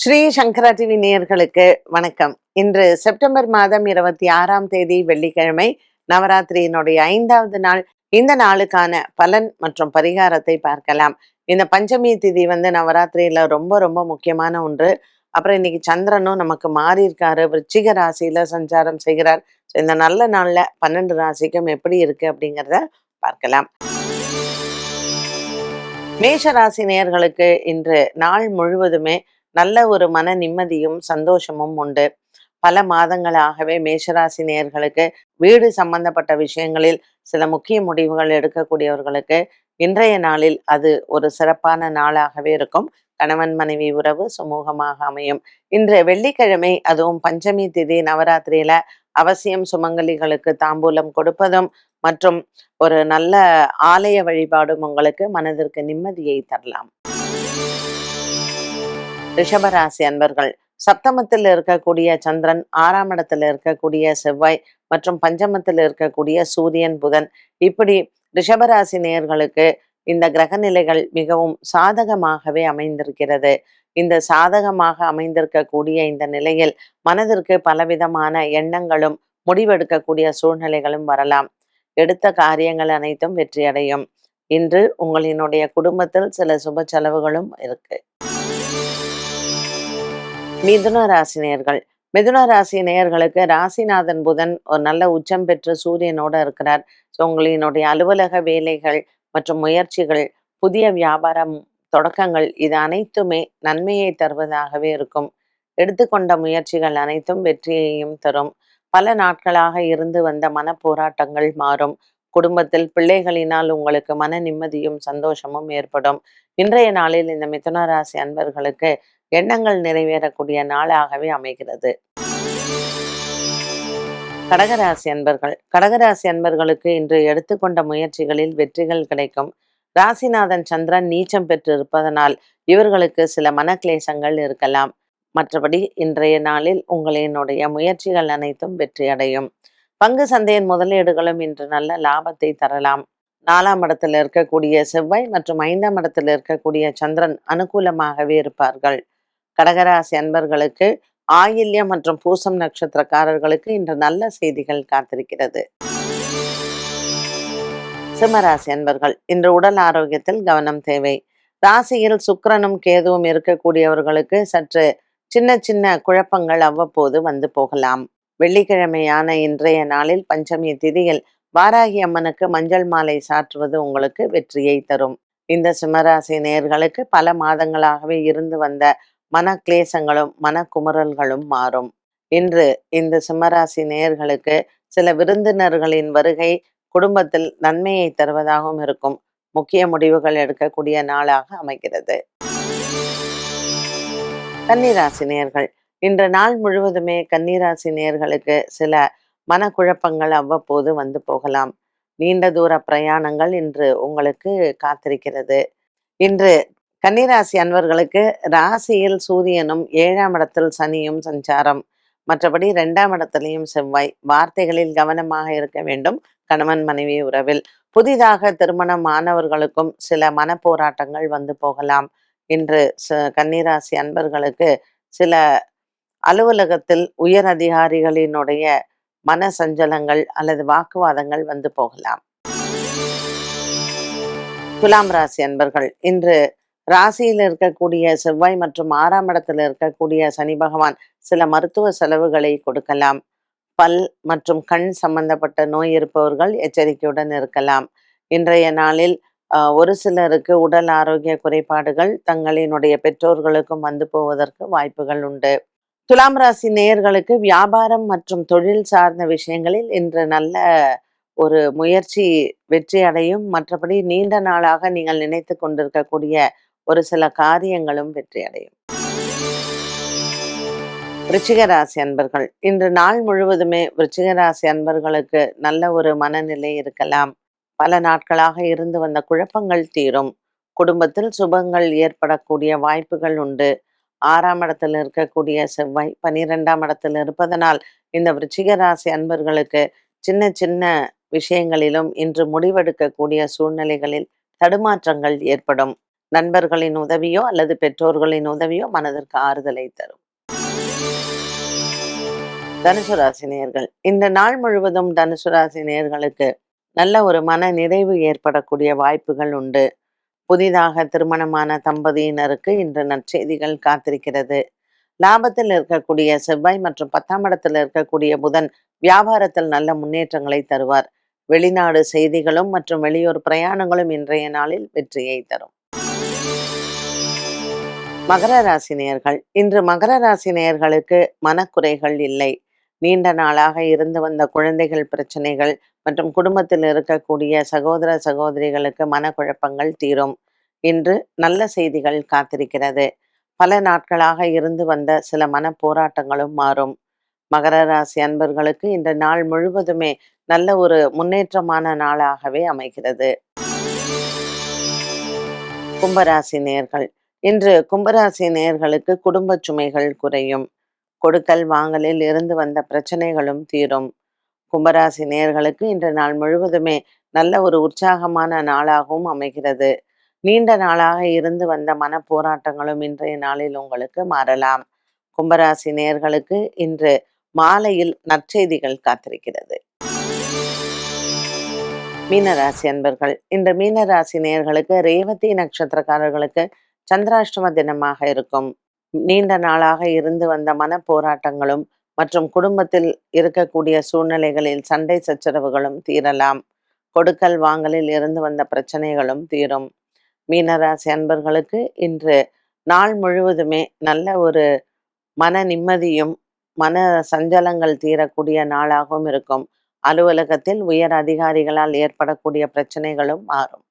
ஸ்ரீ சங்கரா TV நேயர்களுக்கு வணக்கம். இன்று செப்டம்பர் மாதம் இருபத்தி ஆறாம் தேதி வெள்ளிக்கிழமை நவராத்திரியினுடைய ஐந்தாவது நாள். இந்த நாளுக்கான பலன் மற்றும் பரிகாரத்தை பார்க்கலாம். இந்த பஞ்சமி திதி வந்து நவராத்திரியில ரொம்ப ரொம்ப முக்கியமான ஒன்று. அப்புறம் இன்னைக்கு சந்திரனும் நமக்கு மாறி இருக்காரு. விருச்சிக ராசியில சஞ்சாரம் செய்கிறார். இந்த நல்ல நாள்ல பன்னெண்டு ராசிக்கும் எப்படி இருக்கு அப்படிங்கிறத பார்க்கலாம். மேஷ ராசி நேயர்களுக்கு இன்று நாள் முழுவதுமே நல்ல ஒரு மன நிம்மதியும் சந்தோஷமும் உண்டு. பல மாதங்களாகவே மேஷராசி நேர்களுக்கு வீடு சம்பந்தப்பட்ட விஷயங்களில் சில முக்கிய முடிவுகள் எடுக்கக்கூடியவர்களுக்கு இன்றைய நாளில் அது ஒரு சிறப்பான நாளாகவே இருக்கும். கணவன் மனைவி உறவு சுமூகமாக அமையும். இன்று வெள்ளிக்கிழமை அதுவும் பஞ்சமி திதி நவராத்திரியில அவசியம் சுமங்கலிகளுக்கு தாம்பூலம் கொடுப்பதும் மற்றும் ஒரு நல்ல ஆலய வழிபாடும் உங்களுக்கு மனதிற்கு நிம்மதியை தரலாம். ரிஷபராசி அன்பர்கள் சப்தமத்தில் இருக்கக்கூடிய சந்திரன் ஆறாம் இடத்துல இருக்கக்கூடிய செவ்வாய் மற்றும் பஞ்சமத்தில் இருக்கக்கூடிய சூரியன் புதன். இப்படி ரிஷபராசி நேயர்களுக்கு இந்த கிரக நிலைகள் மிகவும் சாதகமாகவே அமைந்திருக்கிறது. இந்த சாதகமாக அமைந்திருக்கக்கூடிய இந்த நிலையில் மனதிற்கு பலவிதமான எண்ணங்களும் முடிவெடுக்கக்கூடிய சூழ்நிலைகளும் வரலாம். எடுத்த காரியங்கள் அனைத்தும் வெற்றியடையும். இன்று உங்களினுடைய குடும்பத்தில் சில சுப செலவுகளும் இருக்கு. மிதுன ராசி நேர்கள் மிதுன ராசி நேயர்களுக்கு ராசிநாதன் புதன் ஒரு நல்ல உச்சம் பெற்று சூரியனோட இருக்கிறார். ஸோ உங்களினுடைய அலுவலக வேலைகள் மற்றும் முயற்சிகள் புதிய வியாபாரம் தொடக்கங்கள் இது அனைத்துமே நன்மையை தருவதாகவே இருக்கும். எடுத்துக்கொண்ட முயற்சிகள் அனைத்தும் வெற்றியையும் தரும். பல நாட்களாக இருந்து வந்த மன போராட்டங்கள் மாறும். குடும்பத்தில் பிள்ளைகளினால் உங்களுக்கு மன நிம்மதியும் சந்தோஷமும் ஏற்படும். இன்றைய நாளில் இந்த மிதுன ராசி அன்பர்களுக்கு எண்ணங்கள் நிறைவேறக்கூடிய நாளாகவே அமைகிறது. கடகராசி அன்பர்கள் கடகராசி அன்பர்களுக்கு இன்று எடுத்துக்கொண்ட முயற்சிகளில் வெற்றிகள் கிடைக்கும். ராசிநாதன் சந்திரன் நீச்சம் பெற்று இருப்பதனால் இவர்களுக்கு சில மனக்லேசங்கள் இருக்கலாம். மற்றபடி இன்றைய நாளில் உங்களினுடைய முயற்சிகள் அனைத்தும் வெற்றியடையும். பங்கு சந்தையின் முதலீடுகளும் இன்று நல்ல லாபத்தை தரலாம். நாலாம் இடத்தில் இருக்கக்கூடிய செவ்வாய் மற்றும் ஐந்தாம் இடத்தில் இருக்கக்கூடிய சந்திரன் அனுகூலமாகவே இருப்பார்கள். கடகராசி அன்பர்களுக்கு ஆயில்யம் மற்றும் பூசம் நட்சத்திரக்காரர்களுக்கு இன்று நல்ல செய்திகள் காத்திருக்கிறது. சிம்மராசி அன்பர்கள் இன்று உடல் ஆரோக்கியத்தில் கவனம் தேவை. ராசியில் சுக்கிரனும் கேதுவும் இருக்கக்கூடியவர்களுக்கு சற்று சின்ன சின்ன குழப்பங்கள் அவ்வப்போது வந்து போகலாம். வெள்ளிக்கிழமையான இன்றைய நாளில் பஞ்சமி திதியில் வாராகி அம்மனுக்கு மஞ்சள் மாலை சாற்றுவது உங்களுக்கு வெற்றியை தரும். இந்த சிம்மராசி நேர்களுக்கு பல மாதங்களாகவே இருந்து வந்த மன கிளேசங்களும் மனக்குமுறல்களும் மாறும். இன்று இந்த சிம்மராசி நேயர்களுக்கு சில விருந்தினர்களின் வருகை குடும்பத்தில் நன்மையை தருவதாகவும் இருக்கும். முக்கிய முடிவுகள் எடுக்கக்கூடிய நாளாக அமைகிறது. கன்னிராசி நேயர்கள். இன்று நாள் முழுவதுமே கன்னிராசி நேயர்களுக்கு சில மனக்குழப்பங்கள் அவ்வப்போது வந்து போகலாம். நீண்ட தூர பிரயாணங்கள் இன்று உங்களுக்கு காத்திருக்கிறது. இன்று கன்னிராசி அன்பர்களுக்கு ராசியில் சூரியனும் ஏழாம் இடத்தில் சனியும் சஞ்சாரம். மற்றபடி இரண்டாம் இடத்திலையும் செவ்வாய். வார்த்தைகளில் கவனமாக இருக்க வேண்டும். கணவன் மனைவி உறவில். புதிதாக திருமணம் ஆனவர்களுக்கும் சில மனப்போராட்டங்கள் வந்து போகலாம். இன்று ச- கன்னிராசி அன்பர்களுக்கு சில அலுவலகத்தில் உயர் அதிகாரிகளினுடைய மன சஞ்சலங்கள் அல்லது வாக்குவாதங்கள் வந்து போகலாம். துலாம் ராசி அன்பர்கள் இன்று ராசியில் இருக்கக்கூடிய செவ்வாய் மற்றும் ஆறாம் இடத்தில் இருக்கக்கூடிய சனி பகவான் சில மருத்துவ செலவுகளை கொடுக்கலாம். பல் மற்றும் கண் சம்பந்தப்பட்ட நோய் இருப்பவர்கள் எச்சரிக்கையுடன் இருக்கலாம். இன்றைய நாளில் ஒரு சிலருக்கு உடல் ஆரோக்கிய குறைபாடுகள் தங்களினுடைய பெற்றோர்களுக்கும் வந்து போவதற்கு வாய்ப்புகள் உண்டு. துலாம் ராசி நேயர்களுக்கு வியாபாரம் மற்றும் தொழில் சார்ந்த விஷயங்களில் இன்று நல்ல ஒரு முயற்சி வெற்றி அடையும். மற்றபடி நீண்ட நாளாக நீங்கள் நினைத்து கொண்டிருக்கக்கூடிய ஒரு சில காரியங்களும் வெற்றி அடையும். விருச்சிக ராசி அன்பர்கள் இன்று நாள் முழுவதுமே விருச்சிக ராசி அன்பர்களுக்கு நல்ல ஒரு மனநிலை இருக்கலாம். பல நாட்களாக இருந்து வந்த குழப்பங்கள் தீரும். குடும்பத்தில் சுபங்கள் ஏற்படக்கூடிய வாய்ப்புகள் உண்டு. ஆறாம் இடத்தில் இருக்கக்கூடிய செவ்வாய் பனிரெண்டாம் இடத்தில் இருப்பதனால் இந்த விருச்சிக ராசி அன்பர்களுக்கு சின்ன சின்ன விஷயங்களிலும் இன்று முடிவெடுக்கக்கூடிய சூழ்நிலைகளில் தடுமாற்றங்கள் ஏற்படும். நண்பர்களின் உதவியோ அல்லது பெற்றோர்களின் உதவியோ மனதிற்கு ஆறுதலை தரும். தனுசு ராசி நேர்கள் இந்த நாள் முழுவதும் தனுசு ராசி நேர்களுக்கு நல்ல ஒரு மன நிறைவு ஏற்படக்கூடிய வாய்ப்புகள் உண்டு. புதிதாக திருமணமான தம்பதியினருக்கு இன்று நற்செய்திகள் காத்திருக்கிறது. லாபத்தில் இருக்கக்கூடிய செவ்வாய் மற்றும் பத்தாம் இடத்தில் இருக்கக்கூடிய புதன் வியாபாரத்தில் நல்ல முன்னேற்றங்களை தருவார். வெளிநாடு செய்திகளும் மற்றும் வெளியூர் பிரயாணங்களும் இன்றைய நாளில் வெற்றியை தரும். மகர ராசி நேயர்கள் இன்று மகர ராசி நேயர்களுக்கு மனக்குறைகள் இல்லை. நீண்ட நாளாக இருந்து வந்த குழந்தைகள் பிரச்சனைகள் மற்றும் குடும்பத்தில் இருக்கக்கூடிய சகோதர சகோதரிகளுக்கு மனக்குழப்பங்கள் தீரும். இன்று நல்ல செய்திகள் காத்திருக்கிறது. பல நாட்களாக இருந்து வந்த சில மன போராட்டங்களும் மாறும். மகர ராசி அன்பர்களுக்கு இந்த நாள் முழுவதுமே நல்ல ஒரு முன்னேற்றமான நாளாகவே அமைகிறது. கும்பராசி நேர்கள் இன்று கும்பராசி நேர்களுக்கு குடும்ப சுமைகள் குறையும். கொடுக்கல் வாங்கலில் இருந்து வந்த பிரச்சனைகளும் தீரும். கும்பராசி நேர்களுக்கு இன்று நாள் முழுவதுமே நல்ல ஒரு உற்சாகமான நாளாகவும் அமைகிறது. நீண்ட நாளாக இருந்து வந்த மன போராட்டங்களும் இன்றைய நாளில் உங்களுக்கு மாறலாம். கும்பராசி நேர்களுக்கு இன்று மாலையில் நற்செய்திகள் காத்திருக்கிறது. மீனராசி அன்பர்கள் இன்று மீனராசி நேர்களுக்கு ரேவதி நட்சத்திரக்காரர்களுக்கு சந்திராஷ்டம தினமாக இருக்கும். நீண்ட நாளாக இருந்து வந்த மன போராட்டங்களும் மற்றும் குடும்பத்தில் இருக்கக்கூடிய சூழ்நிலைகளில் சண்டை சச்சரவுகளும் தீரலாம். கொடுக்கல் வாங்கலில் இருந்து வந்த பிரச்சனைகளும் தீரும். மீனராசி அன்பர்களுக்கு இன்று நாள் முழுவதுமே நல்ல ஒரு மன நிம்மதியும் மன சஞ்சலங்கள் தீரக்கூடிய நாளாகவும் இருக்கும். அலுவலகத்தில் உயர் அதிகாரிகளால் ஏற்படக்கூடிய பிரச்சனைகளும் மாறும்.